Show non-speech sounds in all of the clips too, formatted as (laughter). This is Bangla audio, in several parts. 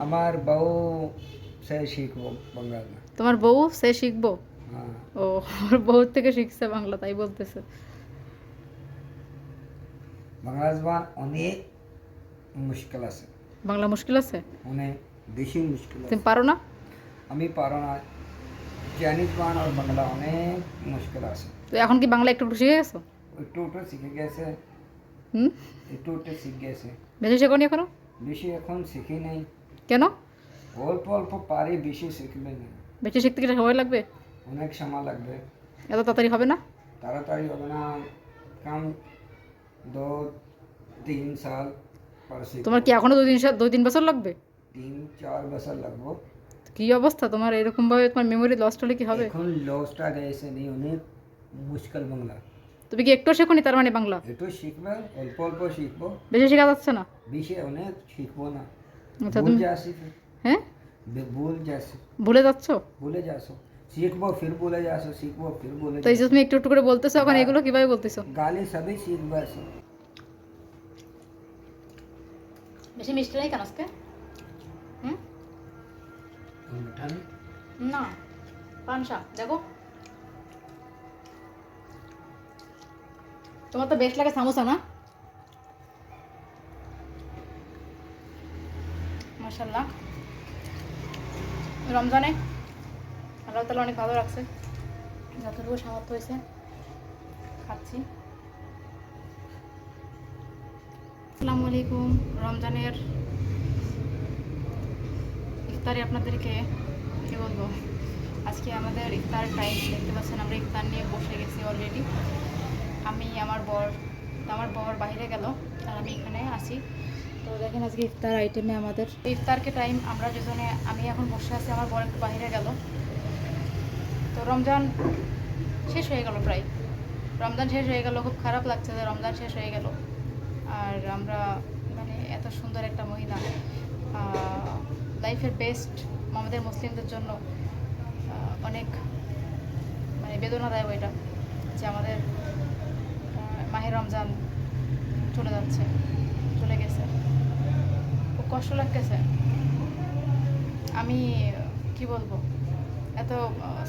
আমার বউ সে শিখব বাংলা তোমার বউ সে শিখব হ্যাঁ ও ওর বউ থেকে শিখছে বাংলা তাই বলতেছে বাংলা জবান অনেক মুশকিল আছে বাংলা মুশকিল আছে অনেক বেশি মুশকিল আছে তুমি পারো না আমি পারো না চাইনিজ জবান আর বাংলা অনেক মুশকিল আছে তো এখন কি বাংলা একটু একটু শিখে গেছো একটু একটু শিখে গেছে হুম একটু একটু শিখে গেছে বেশি শেখনি এখনও বেশি এখন শিখি নেই কেন? অল্প অল্প পারি বেশি শিখবে না বেশি শিখতে গেলে সময় লাগবে? অনেক সময় লাগবে। এত তাড়াতাড়ি হবে না? তাড়াতাড়ি হবে না কাম দো তিন সাল তোমার কি এখনও দুই দিন সা- দুই তিন বছর লাগবে? তিন চার বছর লাগবো। কি অবস্থা? তোমার এরকম ভাবে তোমার মেমোরি লস্ট হলে কি হবে? এখন লসটা গেছে নেই অনেক মুশকিল বাংলা। তুমি কি একটু শেখনি তার মানে বাংলা? একটু শিখবে অল্প অল্প শিখব। বেশি শেখা যাচ্ছে না? বেশি অনেক শিখব না। আচ্ছা তুমি হ্যাঁ? বে- ভুল যাচ্ছি ভুলে যাচ্ছ? ভুলে যাচ্ছো শিখব ফির ভুলে যাচ্ছো শিখব ফির ভুলে তো এই যে তুমি একটু একটু করে বলতেছো এখন এগুলো কীভাবে বলতেছো? গালি সবই শিখবে আসো বেশি মিষ্টি নেই কেন আজকে? হুম? না। পানসা। দেখো। তোমার তো বেশ লাগে সামোসা না? মাশাল্লাহ রমজানে আল্লাহ তালা অনেক ভালো রাখছে। যতটুকু সামর্থ্য হয়েছে খাচ্ছি। আসসালামু আলাইকুম। রমজানের ইফতারে আপনাদেরকে কী বলব? আজকে আমাদের ইফতার টাইম দেখতে পাচ্ছেন আমরা ইফতার নিয়ে বসে গেছি অলরেডি আমি, আমার বর আমার বর বাইরে গেল আর আমি এখানে আছি। তো দেখেন আজকে ইফতার আইটেমে আমাদের। ইফতারকে টাইম আমরা যেখানে আমি এখন বসে আছি, আমার বর একটু বাইরে গেল। তো রমজান শেষ হয়ে গেল প্রায়। রমজান শেষ হয়ে গেল, খুব খারাপ লাগছে যে রমজান শেষ হয়ে গেল। আর আমরা মানে এত সুন্দর একটা মহিলা। লাইফের বেস্ট আমাদের মুসলিমদের জন্য অনেক মানে বেদনাদায়ক এটা যে আমাদের মাহে রমজান চলে যাচ্ছে, চলে গেছে। কষ্ট লাগতেছে। আমি, কি বলব? এত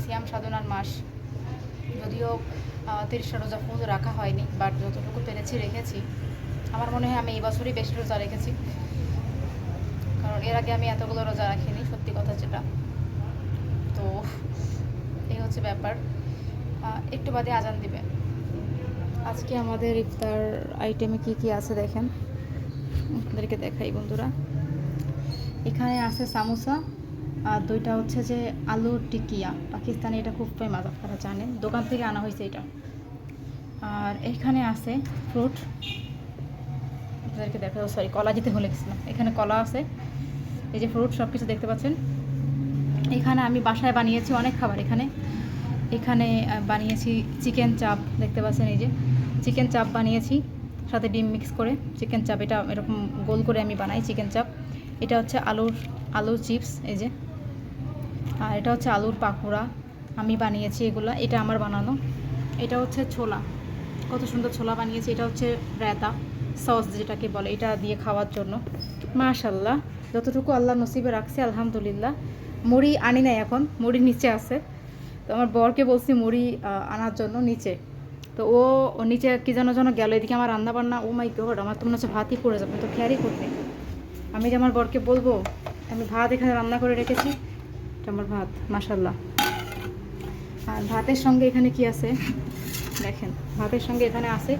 সিয়াম সাধনার মাস। যদিও তিরিশটা রোজা ফুল রাখা হয়নি বাট যতটুকু পেরেছি, রেখেছি। আমার মনে হয় আমি এই বছরই বেশি রোজা রেখেছি। কারণ এর আগে আমি এতগুলো রোজা রাখিনি, সত্যি কথা যেটা। তো, এই হচ্ছে ব্যাপার। একটু বাদে আজান দিবে। আজকে আমাদের ইফতার আইটেমে কি কি আছে দেখেন? আপনাদেরকে দেখাই, বন্ধুরা। এখানে আছে সামোসা, আর দুইটা হচ্ছে যে আলুর টিকিয়া। পাকিস্তানে এটা খুব ফেমাস আপনারা জানেন। দোকান থেকে আনা হয়েছে এটা। আর এখানে আছে ফ্রুট। আপনাদেরকে দেখা সরি কলা যেতে হলে গেছিলাম এখানে কলা আছে। এই যে ফ্রুট সব কিছু দেখতে পাচ্ছেন। এখানে আমি বাসায় বানিয়েছি অনেক খাবার এখানে। এখানে বানিয়েছি চিকেন চাপ, দেখতে পাচ্ছেন এই যে। চিকেন চাপ বানিয়েছি, সাথে ডিম মিক্স করে। চিকেন চাপ, এটা এরকম গোল করে আমি বানাই চিকেন চাপ। এটা হচ্ছে আলুর আলুর চিপস, এই যে। আর এটা হচ্ছে আলুর পাকোড়া। আমি বানিয়েছি এগুলো, এটা আমার বানানো। এটা হচ্ছে ছোলা। কত সুন্দর ছোলা বানিয়েছি। এটা হচ্ছে রায়তা সস যেটাকে বলে, এটা দিয়ে খাওয়ার জন্য। মাশাল্লাহ যতটুকু আল্লাহ নসিবে রাখছে, আলহামদুলিল্লাহ। মুড়ি আনি নাই এখন, মুড়ি নিচে আছে। তো আমার বরকে বলছি মুড়ি আনার জন্য নিচে। তো ও ও নিচে কী যেন যেন গেল, এদিকে আমার রান্না বান্না ও মাই গড, আমার তো মনে হচ্ছে ভাতই পড়ে যাবে, তো খেয়ারই করতে আমি যে আমার বরকে বলব, আমি ভাত এখানে রান্না করে রেখেছি। আমার ভাত মাশাল্লাহ আর ভাতের সঙ্গে এখানে কি আছে? দেখেন, ভাতের সঙ্গে এখানে আছে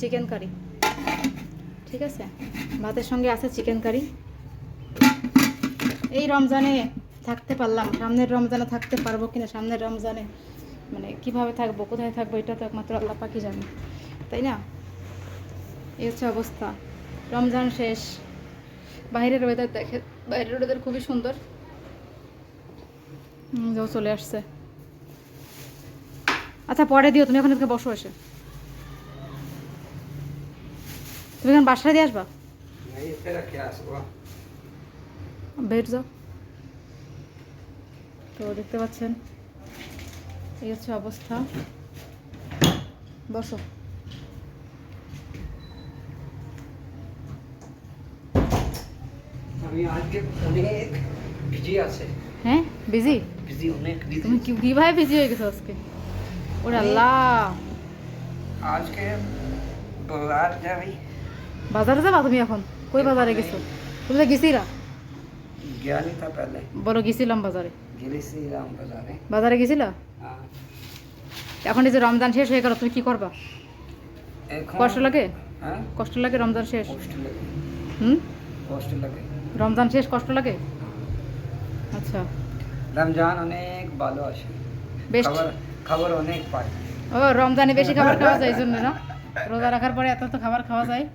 চিকেন কারি। ঠিক আছে? ভাতের সঙ্গে আছে চিকেন কারি। এই রমজানে থাকতে পারলাম। সামনের রমজানে থাকতে পারব কিনা, সামনের রমজানে মানে কীভাবে থাকব, কোথায় থাকব, এটা তো একমাত্র আল্লাহ পাকি জানে। তাই না? এই হচ্ছে অবস্থা। রমজান শেষ। বাইরের ওয়েদার দেখে বাইরের ওয়েদার খুবই সুন্দর। যাও চলে আসছে। আচ্ছা পরে দিও তুমি এখন এদিকে বসো এসে। তুমি এখন বাসায় দিয়ে আসবা? বেড যাও। তো দেখতে পাচ্ছেন এই হচ্ছে অবস্থা। বসো। আমি আজকে অনেক বিজি আছে। হ্যাঁ? বিজি বিজি অনেক বিজি তুমি কীভাবে বিজি হয়ে গেছো আজকে? ওরে আল্লাহ। আজকে বাজার বাজারে যাবা তুমি এখন? কই বাজারে গেছো? তুমি তো গেছিলা? গেলি তা পেলে বড় গেছিলাম বাজারে। গেছিলাম বাজারে। বাজারে গেছিলা? হ্যাঁ। এখন এই যে রমজান শেষ হয়ে গেল তুমি কি করবা? কষ্ট লাগে? হ্যাঁ? কষ্ট লাগে রমজান শেষ? হুম? কষ্ট লাগে। রমজান শেষ কষ্ট লাগে আচ্ছা রমজান অনেক ভালো আসে বেশ খাবার খাবার অনেক পাই ও রমজানে বেশি খাবার খাওয়া যায় এই জন্য না রোজা রাখার পরে এত তো খাবার খাওয়া যায়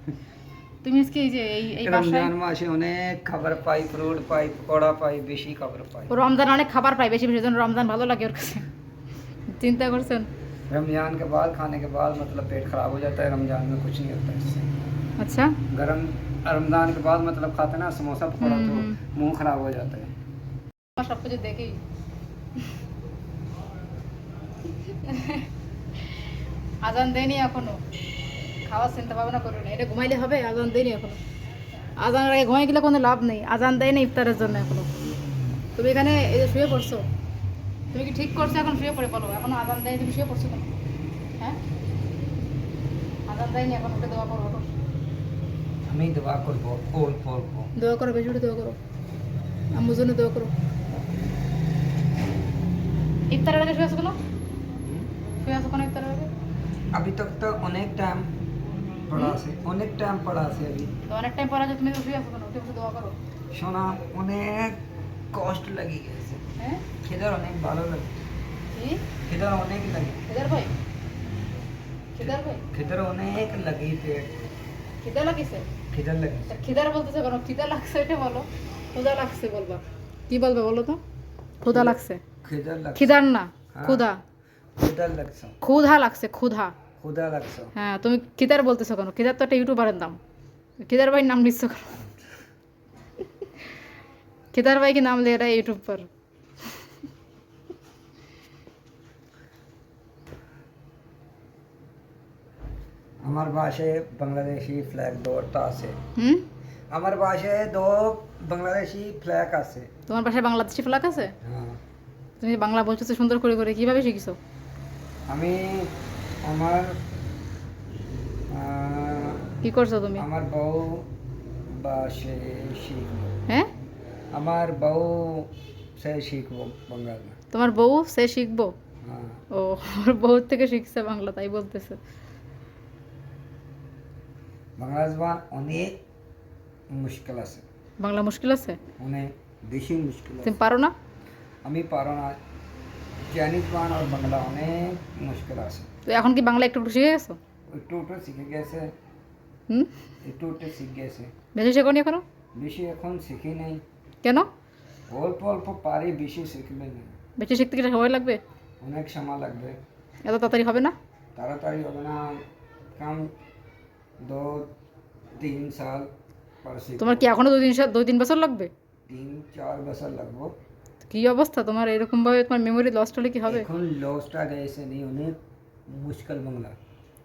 তুমি আজকে এই যে এই এই বাসায় রমজান মাসে অনেক খাবার পাই ফ্রুট পাই পকোড়া পাই বেশি খাবার পাই ও রমজান অনেক খাবার পায় বেশি বেশি এই জন্য রমজান ভালো লাগে ওর কাছে চিন্তা করছেন रमजान के बाद खाने के बाद मतलब पेट खराब हो जाता है रमजान में कुछ नहीं होता इससे আচ্ছা गरम रमजान के बाद मतलब खाते ना समोसा पकौड़ा तो हम्म। मुंह खराब हो जाता है সব কিছু দেখি আজান দেয়নি এখনো খাওয়ার চিন্তা ভাবনা করো না এটা ঘুমাইলে হবে আজান দেয়নি এখনো আজানের আগে ঘুমাই গেলে কোনো লাভ নেই আজান দেয়নি ইফতারের জন্য এখনো তুমি এখানে এই যে শুয়ে পড়ছো তুমি কি ঠিক করছো এখন শুয়ে পড়ে বলো এখনো আজান দেয়নি তুমি শুয়ে পড়ছো কেন হ্যাঁ আজান দেয়নি এখন উঠে দোয়া করো ওঠো। আমি দোয়া করবো অল্প অল্প দোয়া করো বেশি করে দোয়া করো আম্মুর জন্য দোয়া করো ইফতারের আগে শুয়ে আছো কেন শুয়ে আছো কেন ইফতারের আগে अभी तक तो अनेक टाइम पड़ा से अनेक टाइम पड़ा से अभी তো অনেক টাইম পর আছে তুমি তো শুয়ে আছো কেন উঠে বসে দোয়া করো শোনা অনেক কষ্ট লাগি গেছে হ্যাঁ খেদার অনেক ভালো লাগে কি খেদার অনেক লাগে খেদার ভাই খেদার ভাই খেদার অনেক লাগে পেট খিদা লাগিছে? খিদার লাগিছে। খিদার বলতেছে কেন খিদা লাগছে এটা বলো? খোদা লাগছে বলবা। কি বলবে বলো তো? খোদা লাগছে। খিদার না খুদা। খিদার লাগছে। ক্ষুধা লাগছে ক্ষুধা ক্ষুধা লাগছে। হ্যাঁ তুমি খিদার বলতেছো কেন খিদার তো একটা ইউটিউবারের নাম। খিদার ভাই নাম নিচ্ছ (laughs) খিদার ভাই কি নাম লে এটা ইউটিউব আমার বাসায় বাংলাদেশি ফ্ল্যাগ দৌড়টা আছে। হুম? আমার বাসায় দো বাংলাদেশি ফ্ল্যাগ আছে। তোমার পাশে বাংলাদেশি ফ্ল্যাগ আছে? হ্যাঁ। তুমি বাংলা বলছো তো সুন্দর করে করে কীভাবে শিখছো? আমি আমার কি করছ তুমি? আমার বউ বাসে শিখব। হ্যাঁ? আমার বউ সে শিখব বাংলা। তোমার বউ সে শিখব? হ্যাঁ। ও আমার বউ থেকে শিখছে বাংলা তাই বলতেছে। বাংলা জবান অনেক মুশকিল আছে। বাংলা মুশকিল আছে? অনেক বেশি মুশকিল আছে। তুমি পারো না? আমি পারো না। চাইনিজ বান আর বাংলা অনেক মুশকিল আছে। তো এখন কি বাংলা একটু একটু শিখে গেছো? একটু একটু শিখে গেছে। হুম? একটু একটু শিখে গেছে। বেশি শেখনি এখনও? বেশি এখন শিখি নেই। কেন? অল্প অল্প পারি বেশি শিখবে না। বেশি শিখতে গেলে সময় লাগবে? অনেক সময় লাগবে। এত তাড়াতাড়ি হবে না? তাড়াতাড়ি হবে না। কাম সাল পর শিখ তোমার কি এখনও দুই তিন সা- দুই তিন বছর লাগবে? তিন চার বছর লাগবো। কি অবস্থা? তোমার এরকম ভাবে তোমার মেমোরি লস্ট হলে কি হবে? এখন লসটা গেছে নেই অনেক মুশকিল বাংলা।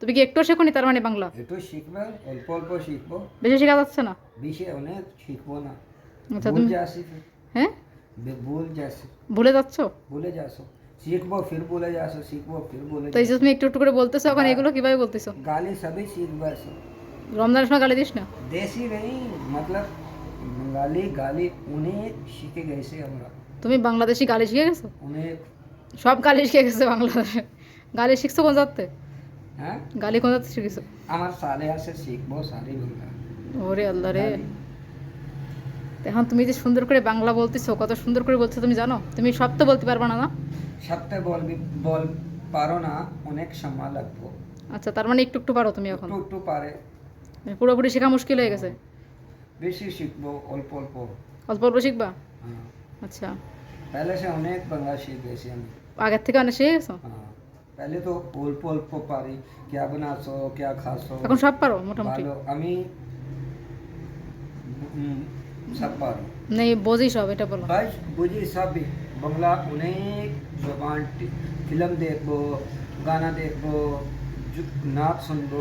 তুমি কি একটু শেখনি তার মানে বাংলা? একটু শিখবে অল্প অল্প শিখব। বেশি শেখা যাচ্ছে না? বেশি অনেক শিখব না। আচ্ছা তুমি যাচ্ছি হ্যাঁ? ভুল যাচ্ছি ভুলে যাচ্ছ? ভুলে যাসো শিখব ফির বলে যাসো শিখব ফির বলে তো এইসব তুমি একটু একটু করে বলতেছো এখন এগুলো কীভাবে বলতেছো? গালি সবই শিখব রমজানের সময় গালি দিস না? দেশি নেই মতলব গালি গালি উনি শিখে গেছে আমরা। তুমি বাংলাদেশি গালি শিখে গেছো? উনি সব গালি শিখে গেছে বাংলাদেশে। গালি শিখছো কোন জাতে? হ্যাঁ? গালি কোন জাতে শিখেছো আমার সালে আছে শিখব সালে বাংলা ওরে আল্লাহ রে। এখন তুমি যে সুন্দর করে বাংলা বলতেছো কত সুন্দর করে বলছো তুমি জানো? তুমি সব তো বলতে পারবা না না? সপ্তাহে বলবি বল পারো না অনেক সময় লাগবো আচ্ছা তার মানে একটু একটু পারো তুমি এখন একটু একটু পারে পুরোপুরি শেখা মুশকিল হয়ে গেছে বেশি শিখবো অল্প অল্প অল্প অল্প শিখবা হ্যাঁ আচ্ছা पहले से অনেক বাংলা শিখ গেছি আমি আগের থেকে অনেক শিখে গেছো হ্যাঁ पहले তো অল্প অল্প পারি क्या बनासो क्या खासो এখন সব পারো মোটামুটি ভালো আমি উম, সব পারো নেই বোঝি সব এটা বলো বাস বুঝি সবই বাংলা অনেক জবান ফিল্ম দেখব গানা দেখব নাচ শুনব।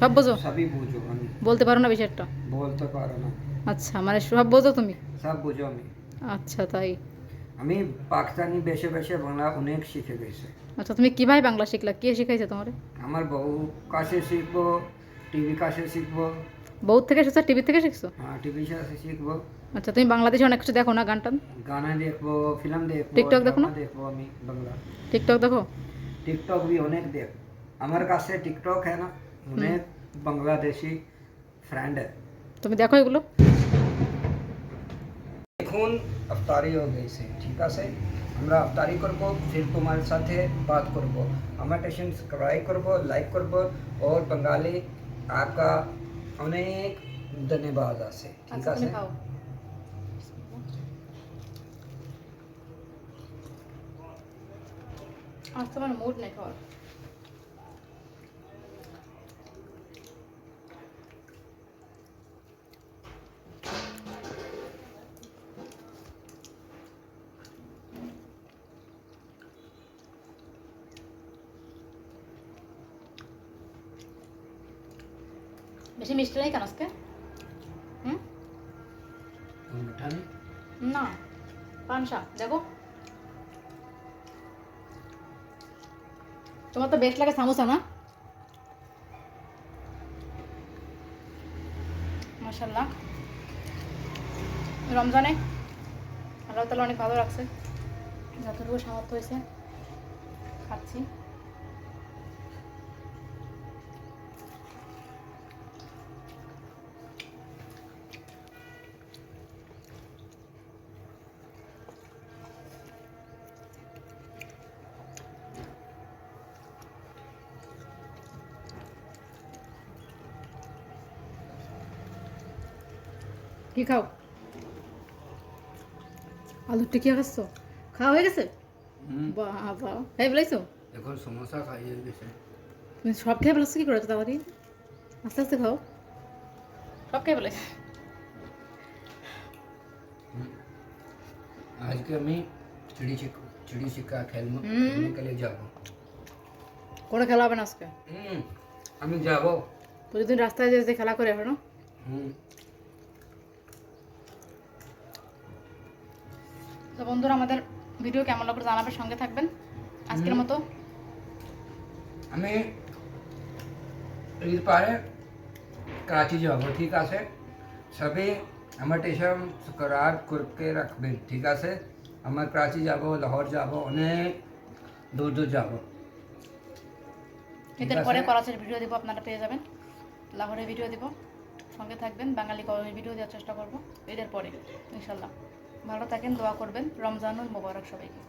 সব বোঝো? সবই বুঝো আমি। বলতে পারো না বিষয়টা? বলতে পারো না। আচ্ছা মানে সব বোঝো তুমি? সব বুঝো আমি। আচ্ছা তাই। আমি পাকিস্তানি বেশে বেশে বাংলা অনেক শিখে গেছে। আচ্ছা তুমি কীভাবে বাংলা শিখলা? কে শিখাইছে তোমার? আমার বউ কাছে শিখব টিভি কাছে শিখব। বউ থেকে শিখছো টিভি থেকে শিখছো হ্যাঁ টিভি সাথে শিখবো আচ্ছা তুমি বাংলাদেশে অনেক কিছু দেখো না গান টান গানা দেখবো ফিল্ম দেখবো টিকটক দেখো না? ড্রামা দেখবো আমি বাংলা টিকটক দেখো टिकटॉक भी अनेक देख हमारे पास से टिकटॉक है ना अनेक बांग्लादेशी फ्रेंड है তুমি দেখো এগুলো এখন আফতারি হয়ে গেছে ঠিক আছে আমরা আফতারি করব फिर তোমার সাথে बात করব আমার টেশন সাবস্ক্রাইব করব লাইক করব और बंगाली आपका অনেক ধন্যবাদ আছে ঠিক আচ্ছা আছে? আজ তোমার মুড নেই খাওয়ার বেশি মিষ্টি নেই কেন আজকে? হুম? না পানসা দেখো। তোমার তো বেস্ট লাগে সামোসা না? মাশাল্লাহ রমজানে আল্লাহ তালা অনেক ভালো রাখছে। যতটুকু সামর্থ্য হয়েছে খাচ্ছি। কি খাও? আলু টিকিয়া খাচ্ছ খাওয়া হয়ে গেছে? খাই ফেলাইছো এখন গেছে তুমি সব খেয়ে ফেলাচ্ছ কি আস্তে আস্তে খাও। সব খেয়ে আজকে আমি চিড়ি শিখব চিড়ি শিক্ষা খেলব খেলতে যাব। করে খেলা হবে না আজকে? আমি যাব। প্রতিদিন রাস্তায় খেলা করে এখন তো বন্ধুরা আমাদের ভিডিও কেমন লাগল জানাবে সঙ্গে থাকবেন। আজকের মতো। আমি ঈদ পারে করাচি যাব ঠিক আছে? সবই আমার টেশন করার করতে রাখবেন ঠিক আছে? আমার করাচি যাব লাহোর যাব অনেক দূর দূর যাব। এদের পরে করাচির ভিডিও দিব আপনারা পেয়ে যাবেন। লাহোরের ভিডিও দিব। সঙ্গে থাকবেন বাঙালি ভিডিও দেওয়ার চেষ্টা করব এদের পরে ইনশাল্লাহ। ভালো থাকেন দোয়া করবেন। রমজানুল মোবারক সবাইকে।